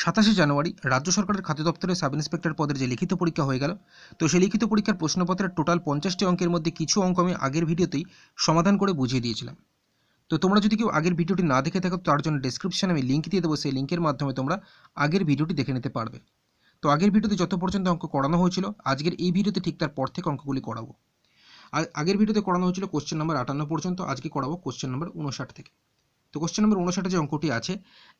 সাতাশে জানুয়ারি রাজ্য সরকারের খাদ্য দপ্তরের সাব ইন্সপেক্টর পদের যে লিখিত পরীক্ষা হয়ে গেল, তো সেই লিখিত পরীক্ষার প্রশ্নপত্রের টোটাল পঞ্চাশটি অঙ্কের মধ্যে কিছু অঙ্ক আমি আগের ভিডিওতেই সমাধান করে বুঝিয়ে দিয়েছিলাম। তো তোমরা যদি কেউ আগের ভিডিওটি না দেখে থাকো, তার জন্য ডেসক্রিপশনে আমি লিঙ্ক দিয়ে দেবো, সেই লিঙ্কের মাধ্যমে তোমরা আগের ভিডিওটি দেখে নিতে পারবে। তো আগের ভিডিওতে যত পর্যন্ত অঙ্ক করানো হয়েছিল, আজকের এই ভিডিওতে ঠিক তার পর থেকে অঙ্কগুলি করাবো। আগের ভিডিওতে করানো হয়েছিল কোশ্চেন নাম্বার আটান্ন পর্যন্ত, আজকে করাবো কোশ্চেন নাম্বার উনষাট থেকে। তো কোশ্চেন নম্বর উনষাটে যে অঙ্কটি আছে,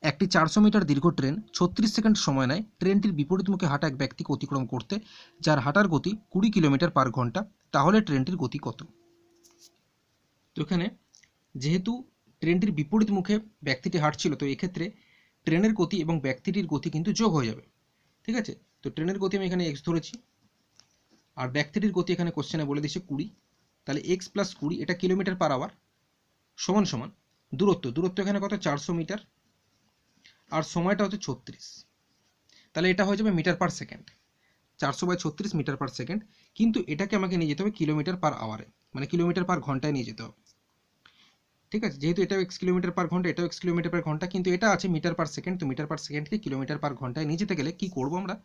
একটি চারশো মিটার দীর্ঘ ট্রেন ছত্রিশ সেকেন্ড সময় নেয়। ট্রেনটির বিপরীত মুখে হাঁটা এক ব্যক্তিকে অতিক্রম করতে, যার হাঁটার গতি কুড়ি কিলোমিটার পার ঘণ্টা, তাহলে ট্রেনটির গতি কত? তো এখানে যেহেতু ট্রেনটির বিপরীত মুখে ব্যক্তিটি হাঁটছিল, তো এক্ষেত্রে ট্রেনের গতি এবং ব্যক্তিটির গতি কিন্তু যোগ হয়ে যাবে। ঠিক আছে? তো ট্রেনের গতি আমি এখানে এক্স ধরেছি, আর ব্যক্তিটির গতি এখানে কোশ্চেনে বলে দিচ্ছে কুড়ি, তাহলে এক্স প্লাস কুড়ি, এটা কিলোমিটার পার আওয়ার সমান সমান দূরত্ব দূরত্ব এখানে কত? চারশো মিটার। আর সময়টা হচ্ছে ছত্রিশ। তাহলে এটা হয়ে যাবে মিটার পার সেকেন্ড। চারশো বাই ছত্রিশ মিটার পার সেকেন্ড। কিন্তু এটাকে আমাকে নিয়ে যেতে হবে কিলোমিটার পার আওয়ারে। মানে কিলোমিটার পার ঘন্টায় নিয়ে যেতে হবে। ঠিক আছে? যেহেতু এটাও এক্স কিলোমিটার পার ঘণ্টা, এটাও এক্স কিলোমিটার পার ঘণ্টা, কিন্তু এটা আছে মিটার পার সেকেন্ড। তো মিটার পার সেকেন্ডকে কিলোমিটার পার ঘন্টায় নিয়ে যেতে গেলে কী করব আমরা?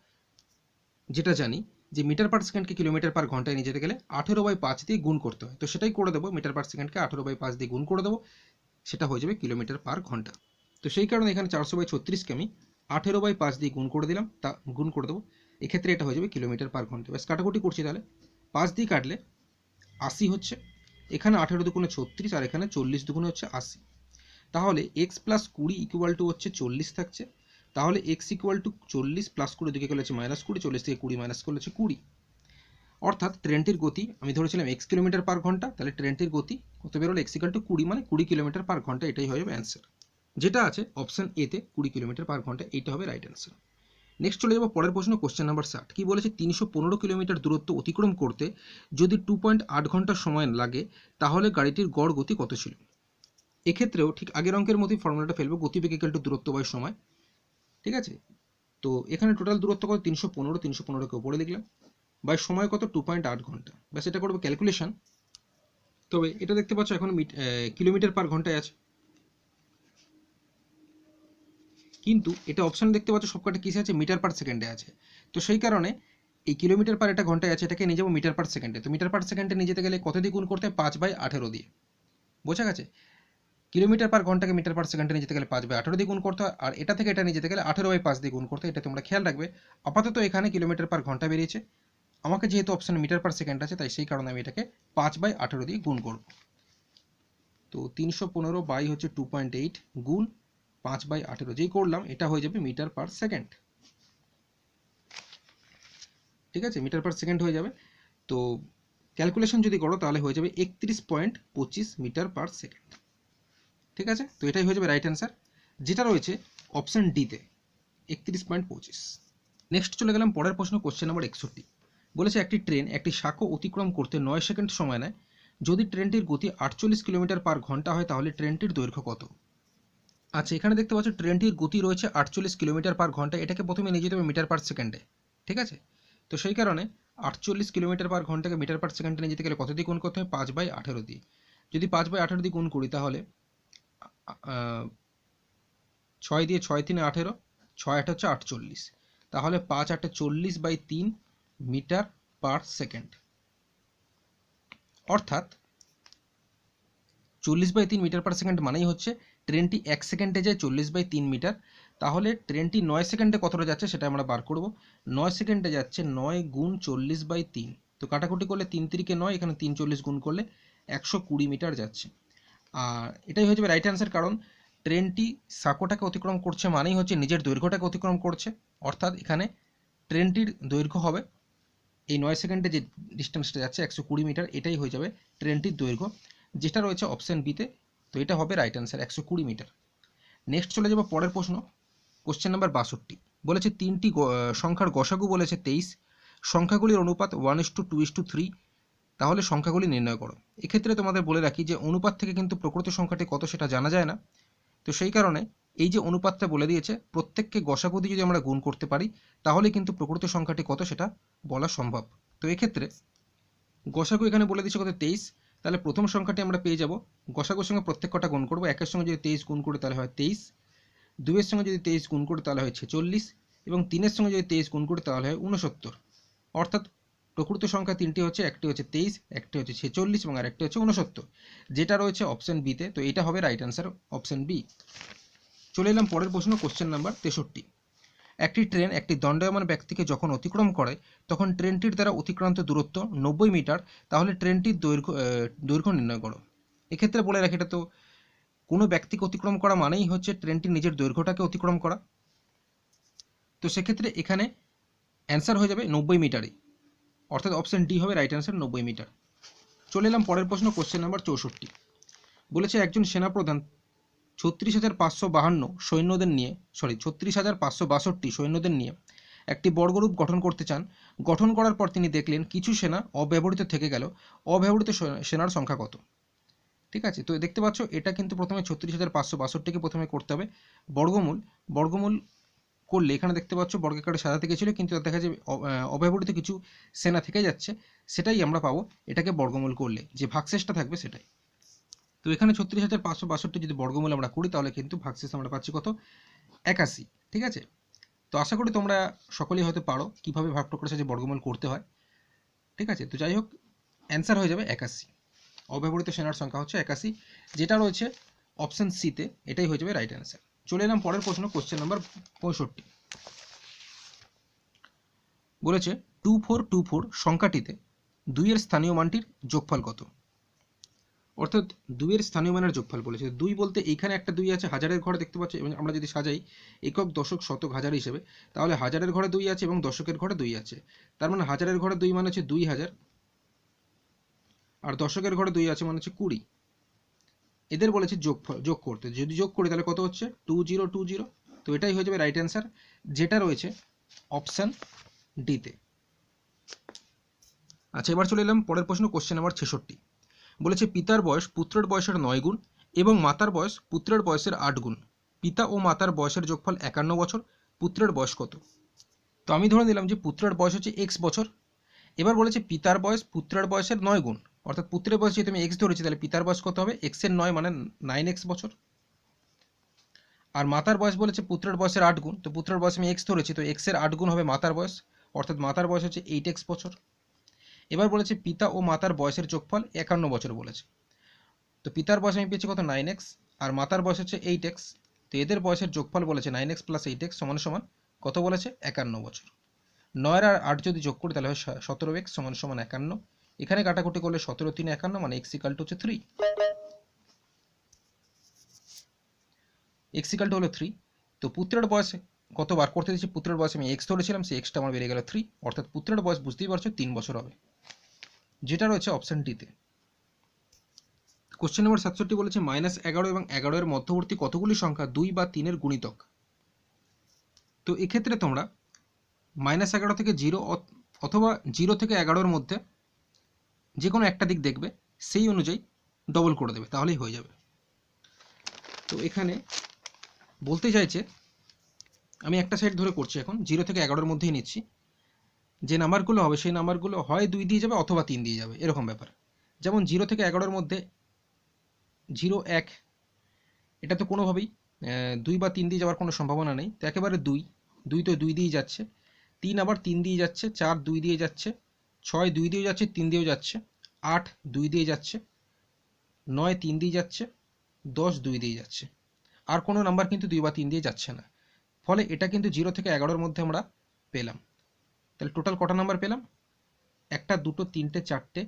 যেটা জানি, যে মিটার পার সেকেন্ডকে কিলোমিটার পার ঘন্টায় নিয়ে যেতে গেলে আঠেরো বাই পাঁচ দিয়ে গুণ করতে হয়। তো সেটাই করে দেবো। মিটার পার সেকেন্ডকে আঠেরো বাই পাঁচ দিয়ে গুণ করে দেবো। সেটা হয়ে যাবে কিলোমিটার পার ঘণ্টা। তো সেই কারণে এখানে চারশো বাই ছত্রিশকে আমি আঠেরো বাই পাঁচ দিয়ে গুণ করে দিলাম। তা গুণ করে দেবো। এক্ষেত্রে এটা হয়ে যাবে কিলোমিটার পার ঘণ্টা। ব্যাস, কাটাকুটি করছি তাহলে। পাঁচ দিয়ে কাটলে আশি হচ্ছে। এখানে আঠেরো দুগুণে ছত্রিশ আর এখানে চল্লিশ দুগুণে হচ্ছে আশি। তাহলে এক্স প্লাস কুড়ি ইকুয়াল টু হচ্ছে চল্লিশ থাকছে। তাহলে এক্স ইকুয়াল টু চল্লিশ প্লাস কুড়ি দিকে করলে হচ্ছে মাইনাস কুড়ি, চল্লিশ থেকে কুড়ি মাইনাস করলে হচ্ছে কুড়ি। অর্থাৎ ট্রেনটির গতি, আমি ধরেছিলাম এক্স কিলোমিটার পার ঘণ্টা, তাহলে ট্রেনটির গতি কত বেরোলো? এক্স ইকাল টু কুড়ি মানে কুড়ি কিলোমিটার পার ঘণ্টা, এটাই হয়ে যাবে অ্যান্সার যেটা আছে অপশন এতে কুড়ি কিলোমিটার পার ঘণ্টা, এইটা হবে রাইট অ্যান্সার নেক্সট চলে যাব পরের প্রশ্ন কোশ্চেন নাম্বার ষাট। কি বলেছে তিনশো পনেরো কিলোমিটার দূরত্ব অতিক্রম করতে যদি টু পয়েন্ট আট ঘণ্টা সময় লাগে, তাহলে গাড়িটির গড় গতি কত ছিল? এক্ষেত্রেও ঠিক আগের অঙ্কের মতোই ফর্মুলাটা ফেলব গতিবেগ ইকাল টু দূরত্ব বাই সময়। ঠিক আছে? তো এখানে টোটাল দূরত্ব কত? তিনশো পনেরো, তিনশো পনেরোকে উপরে লিখলাম বাই সময় কত? টু পয়েন্ট আট ঘণ্টা। ব্যাস, এটা করব ক্যালকুলেশন তবে এটা দেখতে পাচ্ছ এখন কিলোমিটার পার ঘন্টায় আছে। কিন্তু এটা অপশান দেখতে পাচ্ছ সবকটা কিসে আছে? মিটার পার সেকেন্ডে আছে। তো সেই কারণে এই কিলোমিটার পার এটা ঘন্টায় আছে, এটাকে নিয়ে যাব মিটার পার সেকেন্ডে তো মিটার পার সেকেন্ডে নিয়ে যেতে গেলে কত দিয়ে গুণ করতে পাঁচ বাই আঠেরো দিয়ে। বোঝা গেছে? কিলোমিটার পার ঘন্টাকে মিটার পার সেকেন্ডে নিয়ে যেতে গেলে পাঁচ বাই আঠেরো দিয়ে গুণ করতে হয়। আর এটা থেকে এটা নিয়ে যেতে গেলে আঠেরো বাই পাঁচ দিয়ে গুণ করতে এটা তোমরা খেয়াল রাখবে। আপাতত এখানে কিলোমিটার পার ঘণ্টা বেরিয়েছে। আমাকে যেহেতু অপশান মিটার পার সেকেন্ড আছে, তাই সেই কারণে আমি এটাকে পাঁচ বাই আঠেরো দিয়ে গুণ করব। তো তিনশো পনেরো বাই হচ্ছে টু পয়েন্ট এইট গুণ পাঁচ বাই আঠেরো যেই করলাম, এটা হয়ে যাবে মিটার পার সেকেন্ড ঠিক আছে? মিটার পার সেকেন্ড হয়ে যাবে। তো ক্যালকুলেশন যদি করো, তাহলে হয়ে যাবে একত্রিশ পয়েন্ট পঁচিশ মিটার পার সেকেন্ড ঠিক আছে? তো এটাই হয়ে যাবে রাইট অ্যান্সার যেটা রয়েছে অপশান ডিতে একত্রিশ পয়েন্ট পঁচিশ। নেক্সট চলে গেলাম পরের প্রশ্ন কোশ্চেন নাম্বার একষট্টি। বলেছে একটি ট্রেন একটি শাখো অতিক্রম করতে নয় সেকেন্ড সময় নেয়। যদি ট্রেনটির গতি আটচল্লিশ কিলোমিটার পার ঘণ্টা হয়, তাহলে ট্রেনটির দৈর্ঘ্য কত? আচ্ছা এখানে দেখতে পাচ্ছ, ট্রেনটির গতি রয়েছে আটচল্লিশ কিলোমিটার পার ঘণ্টা। এটাকে প্রথমে নিয়ে যেতে হবে মিটার পার সেকেন্ডে, ঠিক আছে? তো সেই কারণে আটচল্লিশ কিলোমিটার পার ঘন্টাকে মিটার পার সেকেন্ডে নিয়ে যেতে গেলে কত দিয়ে গুণ করতে হবে পাঁচ বাই আঠেরো দিয়ে। যদি পাঁচ বাই আঠেরো দিয়ে গুণ করি, তাহলে ছয় দিয়ে ছয় তিনে আঠেরো, ছয় আট হচ্ছে আটচল্লিশ। তাহলে পাঁচ আটে চল্লিশ বাই তিন মিটার পার সেকেন্ড। অর্থাৎ চল্লিশ বাই তিন মিটার পার সেকেন্ড মানেই হচ্ছে ট্রেনটি এক সেকেন্ডে যায় চল্লিশ বাই তিন মিটার। তাহলে ট্রেনটি নয় সেকেন্ডে কতটা যাচ্ছে সেটা আমরা বার করব। নয় সেকেন্ডে যাচ্ছে নয় গুণ চল্লিশ বাই তিন। তো কাটাকুটি করলে তিন তিরিকে নয়, এখানে তিন চল্লিশ গুণ করলে একশো কুড়ি মিটার যাচ্ছে। আর এটাই হয়ে যাবে রাইট অ্যান্সার কারণ ট্রেনটি সাঁকোটাকে অতিক্রম করছে মানেই হচ্ছে নিজের দৈর্ঘ্যটাকে অতিক্রম করছে। অর্থাৎ এখানে ট্রেনটির দৈর্ঘ্য হবে এই নয় সেকেন্ডে যে ডিস্টেন্সটা যাচ্ছে, একশো কুড়ি মিটার এটাই হয়ে যাবে ট্রেনটির দৈর্ঘ্য। যেটা রয়েছে অপশান বিতে তো এটা হবে রাইট অ্যান্সার একশো কুড়ি মিটার নেক্সট চলে যাব পরের প্রশ্ন কোশ্চেন নাম্বার বাষট্টি। বলেছে তিনটি সংখ্যার গসাগু বলেছে তেইশ, সংখ্যাগুলির অনুপাত one is two two is two three তাহলে সংখ্যাগুলি নির্ণয় করো। এক্ষেত্রে তোমাদের বলে রাখি যে অনুপাত থেকে কিন্তু প্রকৃত সংখ্যাটি কত সেটা জানা যায় না। তো সেই কারণে এই যে অনুপাতটা বলে দিয়েছে, প্রত্যেককে গসাগু যদি আমরা গুণ করতে পারি, তাহলে কিন্তু প্রকৃত সংখ্যাটি কত সেটা বলা সম্ভব। তো এক্ষেত্রে গসাগু এখানে বলে দিয়েছে কত? তেইশ। তাহলে প্রথম সংখ্যাটি আমরা পেয়ে যাব। গসাগুর সঙ্গে প্রত্যেক কটা গুণ করব। একের সঙ্গে যদি তেইশ গুণ করি, তাহলে হয় তেইশ। দুইয়ের সঙ্গে যদি তেইশ গুণ করে, তাহলে হয় ছেচল্লিশ। এবং তিনের সঙ্গে যদি তেইশ গুণ করে, তাহলে হয় উনসত্তর অর্থাৎ প্রকৃত সংখ্যা তিনটি হচ্ছে, একটি হচ্ছে তেইশ, একটি হচ্ছে ছেচল্লিশ এবং আরেকটি হচ্ছে উনসত্তর যেটা রয়েছে অপশন বিতে তো এটা হবে রাইট অ্যান্সার অপশন বি চলে এলাম পরের প্রশ্ন কোশ্চেন নাম্বার তেষট্টি। একটি ট্রেন একটি দণ্ডায়মান ব্যক্তিকে যখন অতিক্রম করে, তখন ট্রেনটির দ্বারা অতিক্রান্ত দূরত্ব নব্বই মিটার, তাহলে ট্রেনটির দৈর্ঘ্য দৈর্ঘ্য নির্ণয় করো। এক্ষেত্রে বলে রাখি, এটা তো কোনো ব্যক্তিকে অতিক্রম করা মানেই হচ্ছে ট্রেনটি নিজের দৈর্ঘ্যটাকে অতিক্রম করা। তো সেক্ষেত্রে এখানে অ্যান্সার হয়ে যাবে নব্বই মিটারই। অর্থাৎ অপশন ডি হবে রাইট অ্যান্সার নব্বই মিটার। চলে এলাম পরের প্রশ্ন কোশ্চেন নাম্বার চৌষট্টি। বলেছে, একজন সেনাপ্রধান ছত্রিশ হাজার পাঁচশো বাহান্ন সৈন্যদের নিয়ে সরি ছত্রিশ হাজার পাঁচশো বাষট্টি সৈন্যদের নিয়ে একটি বর্গরূপ গঠন করতে চান। গঠন করার পর তিনি দেখলেন কিছু সেনা অব্যবহৃত থেকে গেল। অব্যবহৃত সেনার সংখ্যা কত? ঠিক আছে, তো দেখতে পাচ্ছ, এটা কিন্তু প্রথমে ছত্রিশ হাজার পাঁচশো বাষট্টিকে প্রথমে করতে হবে। বর্গমূল বর্গমূল করলে এখানে দেখতে পাচ্ছ বর্গাকারে সাজাতে গেছিল কিন্তু তার দেখা যাবে অব্যবহৃত কিছু সেনা থেকে যাচ্ছে, সেটাই আমরা পাবো। এটাকে বর্গমূল করলে, যে ভাগশেষটা থাকবে সেটাই। তো এখানে ছত্রিশ হাজার পাঁচশো বাষট্টি যদি বর্গমূল আমরা করি, তাহলে কিন্তু ভাগশেষ আমরা পাচ্ছি কত? একাশি, ঠিক আছে? তো আশা করি তোমরা সকলেই হয়তো পারো কীভাবে ভাগ ভাগটুকরের সাথে বর্গমূল করতে হয়, ঠিক আছে? তো যাই হোক অ্যান্সার হয়ে যাবে একাশি। অব্যবহৃত সেনার সংখ্যা হচ্ছে একাশি। যেটা রয়েছে অপশন সিতে এটাই হয়ে যাবে রাইট অ্যান্সার চলে এলাম পরের প্রশ্ন কোশ্চেন নাম্বার পঁয়ষট্টি। বলেছে টু ফোর টু ফোর সংখ্যাটিতে দুইয়ের স্থানীয় মানটির যোগফল কত? অর্থাৎ দুইয়ের স্থানীয় মানের যোগফল বলেছে। দুই বলতে এইখানে একটা দুই আছে, হাজারের ঘরে দেখতে পাচ্ছ, এবং আমরা যদি সাজাই একক দশক শতক হাজার হিসেবে, তাহলে হাজারের ঘরে দুই আছে এবং দশকের ঘরে দুই আছে। তার মানে হাজারের ঘরে দুই মানে হচ্ছে দুই হাজার, আর দশকের ঘরে দুই আছে মানে হচ্ছে কুড়ি। এদের বলেছে যোগ যোগ করতে। যদি যোগ করি, তাহলে কত হচ্ছে? Two zero two zero. তো এটাই হয়ে যাবে রাইট অ্যান্সার যেটা রয়েছে অপশান ডিতে আচ্ছা এবার চলে এলাম পরের প্রশ্ন কোশ্চেন নাম্বার ছেষট্টি। বলেছে পিতার বয়স পুত্রের বয়সের নয় গুণ এবং মাতার বয়স পুত্রের বয়সের আট গুণ। পিতা ও মাতার বয়সের যোগফল একান্ন বছর, পুত্রের বয়স কত? তো আমি ধরে নিলাম যে পুত্রের বয়স হচ্ছে এক্স বছর। এবার বলেছে পিতার বয়স পুত্রের বয়সের নয় গুণ। অর্থাৎ পুত্রের বয়স যেহেতু আমি এক্স ধরেছি, তাহলে পিতার বয়স কত হবে? এক্সের নয় মানে নাইন এক্স বছর। আর মাতার বয়স বলেছে পুত্রের বয়সের আট গুণ। তো পুত্রের বয়স আমি এক্স ধরেছি, তো এক্সের আট গুণ হবে মাতার বয়স। অর্থাৎ মাতার বয়স হচ্ছে এইট এক্স বছর। এবার বলেছে পিতা ও মাতার বয়সের যোগফল একান্ন বছর বলেছে। তো পিতার বয়স আমি পেয়েছি কত? নাইন এক্স আর মাতার বয়স হচ্ছে এইট এক্স তো এদের বয়সের যোগফল বলেছে nine X plus eight X সমান সমান কত বলেছে? একান্ন বছর। নয়ের আর আট যদি যোগ করি তাহলে হয় সতেরো এক্স সমান সমান একান্ন। এখানে কাটাকুটি করলে সতেরো তিন একান্ন মানে এক্স ইকাল টু হচ্ছে থ্রি এক্স ইকাল টু হলো থ্রি তো পুত্রের বয়স কতবার করতে দিচ্ছি পুত্রের বয়স আমি এক্স ধরেছিলাম, সেই এক্সটা আমার বেড়ে গেল থ্রি অর্থাৎ পুত্রের বয়স বুঝতেই পারছ, তিন বছর হবে। যেটা রয়েছে অপশন ডিতে কোশ্চেন নম্বর সাতষট্টি বলেছে মাইনাস এগারো এবং এগারো এর মধ্যবর্তী কতগুলি সংখ্যা দুই বা তিনের গুণিতক? তো এক্ষেত্রে তোমরা মাইনাস এগারো থেকে জিরো অথবা জিরো থেকে এগারোর মধ্যে যে কোনো একটা দিক দেখবে, সেই অনুযায়ী ডবল করে দেবে, তাহলেই হয়ে যাবে। তো এখানে বলতে চাইছে আমি একটা সাইড ধরে করছি এখন জিরো থেকে এগারোর মধ্যেই নিচ্ছি। যে নাম্বারগুলো হবে, সেই নাম্বারগুলো হয় দুই দিয়ে যাবে অথবা তিন দিয়ে যাবে, এরকম ব্যাপার। যেমন জিরো থেকে এগারোর মধ্যে জিরো এক, এটা তো কোনোভাবেই দুই বা তিন দিয়ে যাওয়ার কোনো সম্ভাবনা নেই। তো একেবারে দুই দুই তো দুই দিয়েই যাচ্ছে। তিন আবার তিন দিয়ে যাচ্ছে, চার দুই দিয়ে যাচ্ছে, ছয় দুই দিয়ে যাচ্ছে, তিন দিয়েও যাচ্ছে, আট দুই দিয়ে যাচ্ছে, নয় তিন দিয়ে যাচ্ছে, দশ দুই দিয়ে যাচ্ছে। আর কোনো নাম্বার কিন্তু দুই বা তিন দিয়ে যাচ্ছে না। ফলে এটা কিন্তু জিরো থেকে এগারোর মধ্যে আমরা পেলাম। তাহলে টোটাল কটা নাম্বার পেলাম? একটা, দুটো, তিনটে, চারটে,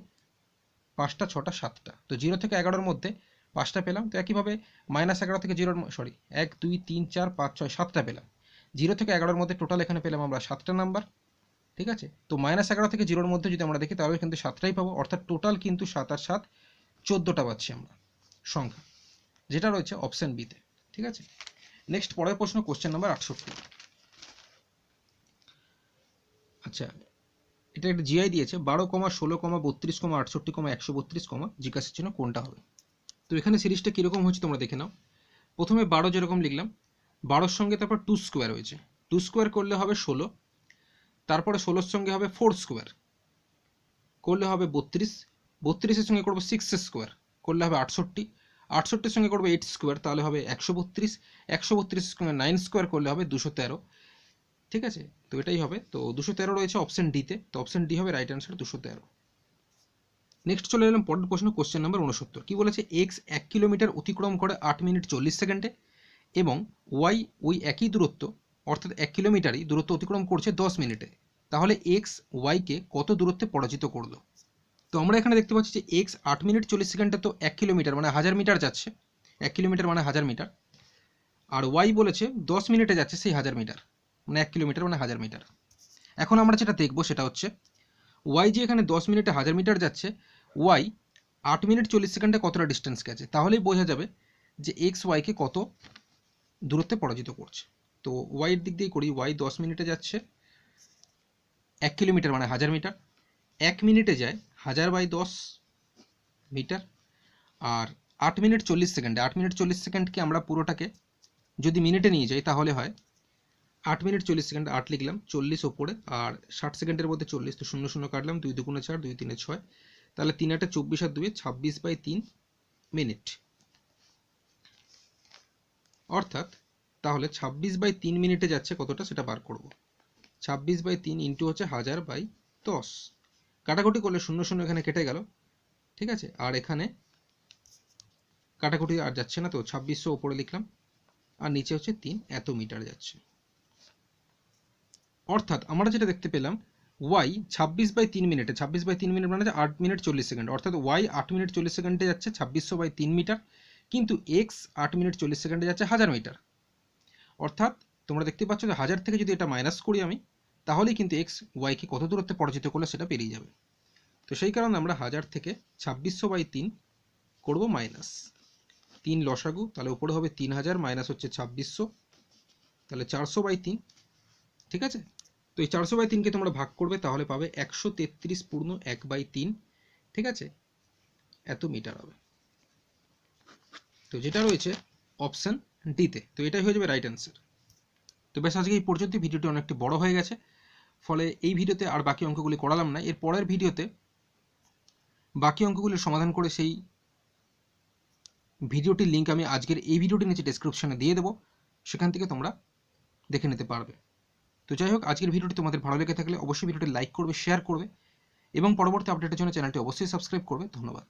পাঁচটা, ছটা, সাতটা। তো জিরো থেকে এগারোর মধ্যে পাঁচটা পেলাম। তো একইভাবে মাইনাস এগারো থেকে জিরোর সরি এক, দুই, তিন, চার, পাঁচ, ছয়, সাতটা পেলাম। জিরো থেকে এগারোর মধ্যে টোটাল এখানে পেলাম আমরা সাতটা নাম্বার ঠিক আছে? তো মাইনাস এগারো থেকে জিরোর মধ্যে যদি আমরা দেখি, তাহলে কিন্তু সাতটাই পাবো। অর্থাৎ টোটাল কিন্তু সাত আর সাত, চোদ্দোটা পাচ্ছি আমরা সংখ্যা, যেটা রয়েছে অপশন বিতে ঠিক আছে? নেক্সট পরের প্রশ্ন কোশ্চেন নাম্বার আটষট্টি। আচ্ছা এটা একটা জিআই দিয়েছে, বারো কমা ষোলো কমা বত্রিশ কমা আটষট্টি কমা একশো বত্রিশ কমা, জিজ্ঞাসার জন্য কোনটা হবে? তো এখানে সিরিজটা কীরকম হচ্ছে তোমরা দেখে নাও। প্রথমে বারো যেরকম লিখলাম, বারোর সঙ্গে তারপর টু স্কোয়ার হয়েছে। টু স্কোয়ার করলে হবে ষোলো, তারপরে ষোলোর সঙ্গে হবে ফোর স্কোয়ার করলে হবে বত্রিশ, বত্রিশের সঙ্গে করব সিক্স স্কোয়ার করলে হবে আটষট্টি আটষট্টির সঙ্গে করব এইট স্কোয়ার তাহলে হবে একশো বত্রিশ। একশো বত্রিশ সঙ্গে নাইন স্কোয়ার করলে হবে দুশো তেরো। ঠিক আছে? তো এটাই হবে। তো দুশো তেরো রয়েছে অপশন ডিতে তো। অপশন ডি হবে রাইট অ্যান্সার দুশো তেরো। নেক্সট চলে এলাম পরের প্রশ্ন কোশ্চেন নাম্বার উনসত্তর কি বলেছে? এক্স এক কিলোমিটার অতিক্রম করে আট মিনিট চল্লিশ সেকেন্ডে এবং ওয়াই ওই একই দূরত্ব, অর্থাৎ এক কিলোমিটারই দূরত্ব অতিক্রম করছে দশ মিনিটে। তাহলে এক্স ওয়াইকে কত দূরত্বে পরাজিত করল? তো আমরা এখানে দেখতে পাচ্ছি যে এক্স আট মিনিট চল্লিশ সেকেন্ডে তো এক কিলোমিটার মানে হাজার মিটার যাচ্ছে। এক কিলোমিটার মানে হাজার মিটার। আর ওয়াই বলেছে দশ মিনিটে যাচ্ছে সেই হাজার মিটার মানে এক কিলোমিটার মানে হাজার মিটার। এখন আমরা যেটা দেখব সেটা হচ্ছে ওয়াই যে এখানে দশ মিনিটে হাজার মিটার যাচ্ছে ওয়াই আট মিনিট চল্লিশ সেকেন্ডে কতটা ডিস্টেন্স গেছে? তাহলেই বোঝা যাবে যে এক্স ওয়াইকে কত দূরত্বে পরাজিত করছে। তো ওয়াইয়ের দিক দিয়ে করি ওয়াই দশ মিনিটে যাচ্ছে, এক কিলোমিটার মানে হাজার মিটার। এক মিনিটে যায় হাজার বাই দশ মিটার। আর আট মিনিট চল্লিশ সেকেন্ডে, আট মিনিট চল্লিশ সেকেন্ডকে আমরা পুরোটাকে যদি মিনিটে নিয়ে যাই তাহলে হয় আট মিনিট চল্লিশ সেকেন্ড, আট লিখলাম, চল্লিশ ওপরে, আর ষাট সেকেন্ডের মধ্যে চল্লিশ, তো শূন্য শূন্য কাটলাম, দুই দুগুণে চার, দুই তিনে ছয়। তাহলে তিন আটে চব্বিশ আর দুই ছাব্বিশ বাই তিন মিনিট। অর্থাৎ তাহলে ছাব্বিশ বাই তিন মিনিটে যাচ্ছে কতটা সেটা বার করব। ছাব্বিশ বাই তিন ইন্টু হচ্ছে হাজার বাই দশ। কাটাকুটি করলে শূন্য শূন্য এখানে কেটে গেল। ঠিক আছে? আর এখানে কাটাকুটি আর যাচ্ছে না, তো ছাব্বিশশো ওপরে লিখলাম। আর নিচে হচ্ছে তিন, এত মিটার যাচ্ছে। অর্থাৎ আমরা যেটা দেখতে পেলাম ওয়াই ছাব্বিশ বাই তিন মিনিটে, ছাব্বিশ বাই তিন মিনিট মানে আট মিনিট চল্লিশ সেকেন্ড। অর্থাৎ ওয়াই আট মিনিট চল্লিশ সেকেন্ডে যাচ্ছে, ছাব্বিশশো বাই তিন মিটার। কিন্তু এক্স আট মিনিট চল্লিশ সেকেন্ডে যাচ্ছে হাজার মিটার। অর্থাৎ তোমরা দেখতে পাচ্ছ যে হাজার থেকে যদি এটা মাইনাস করি আমি তাহলেই কিন্তু এক্স ওয়াইকে কত দূরত্বে পরাজিত করলে সেটা পেরিয়ে যাবে। তো সেই কারণে আমরা হাজার থেকে ছাব্বিশশো বাই তিন করব মাইনাস তিন লসাগু, তাহলে উপরে হবে তিন হাজার মাইনাস হচ্ছে ছাব্বিশশো। তাহলে চারশো বাই তিন, ঠিক আছে? তো এই চারশো বাই তিনকে তোমরা ভাগ করবে, তাহলে পাবে একশো তেত্রিশ পূর্ণ এক বাই তিন, ঠিক আছে? এত মিটার হবে। তো যেটা রয়েছে অপশান ডিতে তো এটাই হয়ে যাবে রাইট অ্যান্সার তো বেশ আজকে এই পর্যন্ত ভিডিওটি অনেকটি বড় হয়ে গেছে। ফলে এই ভিডিওতে আর বাকি অঙ্কগুলি করালাম না। এর পরের ভিডিওতে বাকি অঙ্কগুলির সমাধান করে সেই ভিডিওটির লিঙ্ক আমি আজকের এই ভিডিওটির নিচে ডেসক্রিপশনে দিয়ে দেবো। সেখান থেকে তোমরা দেখে নিতে পারবে। তো যাই হোক, আজকের ভিডিওটি তোমাদের ভালো লেগে থাকলে অবশ্যই ভিডিওটি লাইক করবে শেয়ার করবে এবং পরবর্তী আপডেটের জন্য চ্যানেলটি অবশ্যই সাবস্ক্রাইব করবে। ধন্যবাদ।